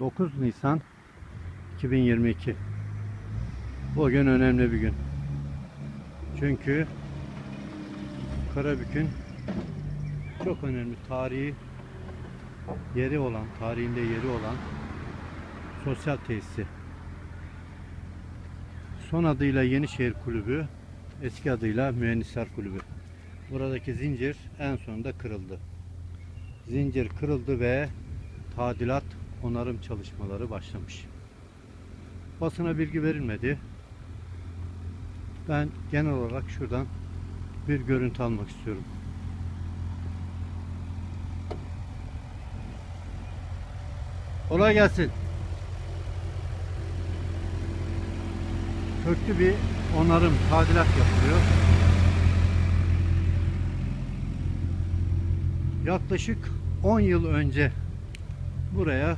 9 Nisan 2022 Bugün önemli bir gün. Çünkü Karabük'ün çok önemli tarihi yeri olan, tarihinde yeri olan sosyal tesisi. Son adıyla Yenişehir Kulübü, eski adıyla Mühendisler Kulübü. Buradaki zincir en sonunda kırıldı. Zincir kırıldı ve tadilat onarım çalışmaları başlamış. Basına bilgi verilmedi. Ben genel olarak şuradan bir görüntü almak istiyorum. Kolay gelsin. Köklü bir onarım, tadilat yapılıyor. Yaklaşık 10 yıl önce buraya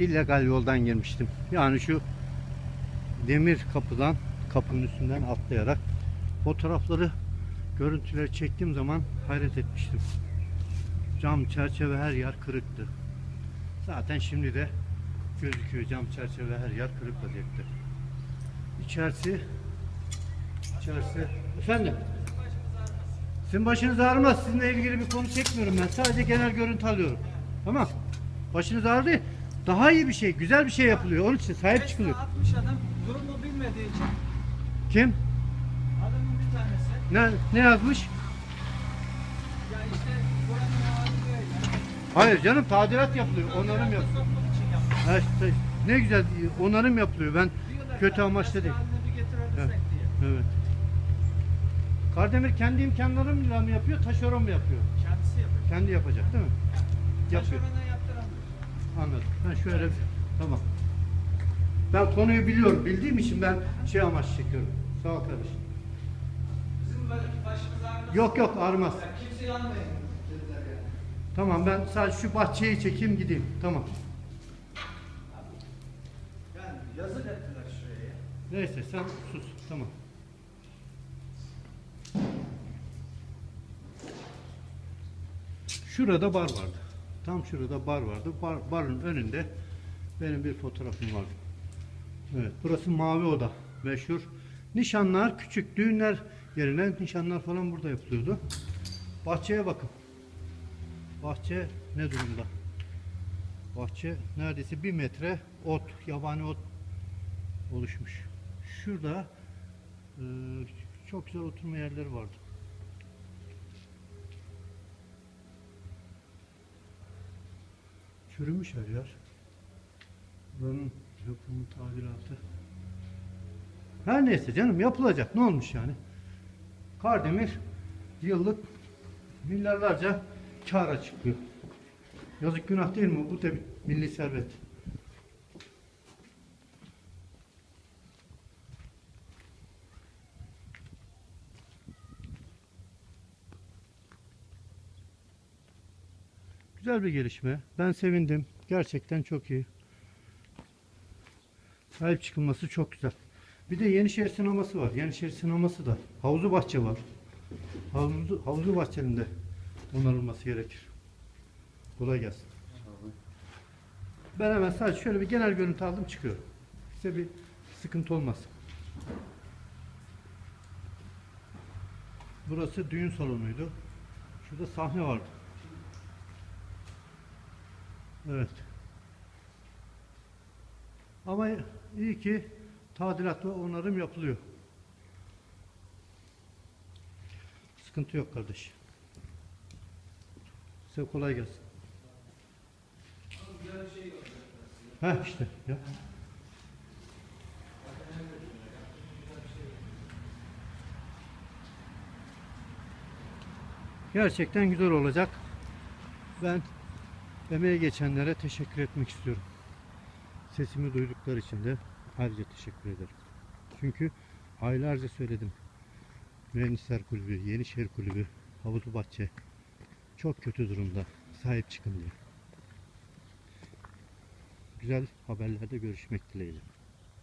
illegal yoldan girmiştim. Yani şu demir kapıdan kapının üstünden atlayarak fotoğrafları görüntüleri çektiğim zaman hayret etmiştim. Cam çerçeve her yer kırıktı. Zaten şimdi de gözüküyor cam çerçeve her yer kırık vaziyette. İçerisi içerisi efendim sizin başınız ağrımaz. Sizinle ilgili bir konu çekmiyorum ben. Sadece genel görüntü alıyorum. Tamam. Başınız ağrıyor. Daha iyi bir şey, güzel bir şey yapılıyor. Onun için sahip çıkılıyor. 60 adam durumu bilmediği için Kim? adamın bir tanesi Ne, ne yazmış? ya işte buranın böyle. Hayır canım tadilat yapılıyor. Onarım yap. Sokmak için yapmış. Ha işte, ne güzel onarım yapılıyor. Ben Diyorlar kötü amaçlı değil. haline bir getirebilsek Evet. diye. Evet. Kardemir kendi imkanlarıyla mı yapıyor, taşeron mu yapıyor? Kendisi yapıyor. Kendi yapacak değil mi? Yapıyor. Taşerona. Anladım. Ben şöyle tamam. Ben konuyu biliyorum. Bildiğim için ben şey amaç çekiyorum. Sağ ol kardeşim. Bizim böyle başımız ağrımaz. Yok yok ağrımaz. Ya kimse yanmayın yani. Tamam ben sadece şu bahçeyi çekeyim gideyim. Tamam. Yani yazık ettiler şuraya. ya. Neyse sen sus. Tamam. Şurada bar vardı. Tam şurada bar vardı. Bar, barın önünde benim bir fotoğrafım vardı. Evet, burası Mavi Oda. Meşhur. Nişanlar, küçük düğünler yerine nişanlar falan burada yapılıyordu. Bahçeye bakın. Bahçe ne durumda? Bahçe neredeyse bir metre ot, yabani ot oluşmuş. Şurada e, çok güzel oturma yerleri vardı. Çürümüş her yer. Buranın yapımı, tadilatı. Her neyse canım yapılacak. Ne olmuş yani? Kardemir yıllık milyarlarca kâra çıkıyor. Yazık günah değil mi? Bu da bir milli servet. Güzel bir gelişme. Ben sevindim. Gerçekten çok iyi. Sahip çıkılması çok güzel. Bir de Yenişehir sineması var. Yenişehir sineması da. Havuzlu bahçe var. Havuzlu, havuzlu bahçenin de onarılması gerekir. Kolay gelsin. Ben hemen sadece şöyle bir genel görüntü aldım çıkıyorum. Size bir sıkıntı olmasın. Burası düğün salonuydu. Şurada sahne vardı. Evet. Ama iyi ki tadilat ve onarım yapılıyor. Sıkıntı yok kardeş. Size kolay gelsin. Heh işte ya. Gerçekten güzel olacak. Ben emeğe geçenlere teşekkür etmek istiyorum. Sesimi duydukları için de ayrıca teşekkür ederim. Çünkü aylarca söyledim. Mühendisler Kulübü, Yenişehir Kulübü, Havuzlu Bahçe çok kötü durumda. Sahip çıkın diye. Güzel haberlerde görüşmek dileğiyle.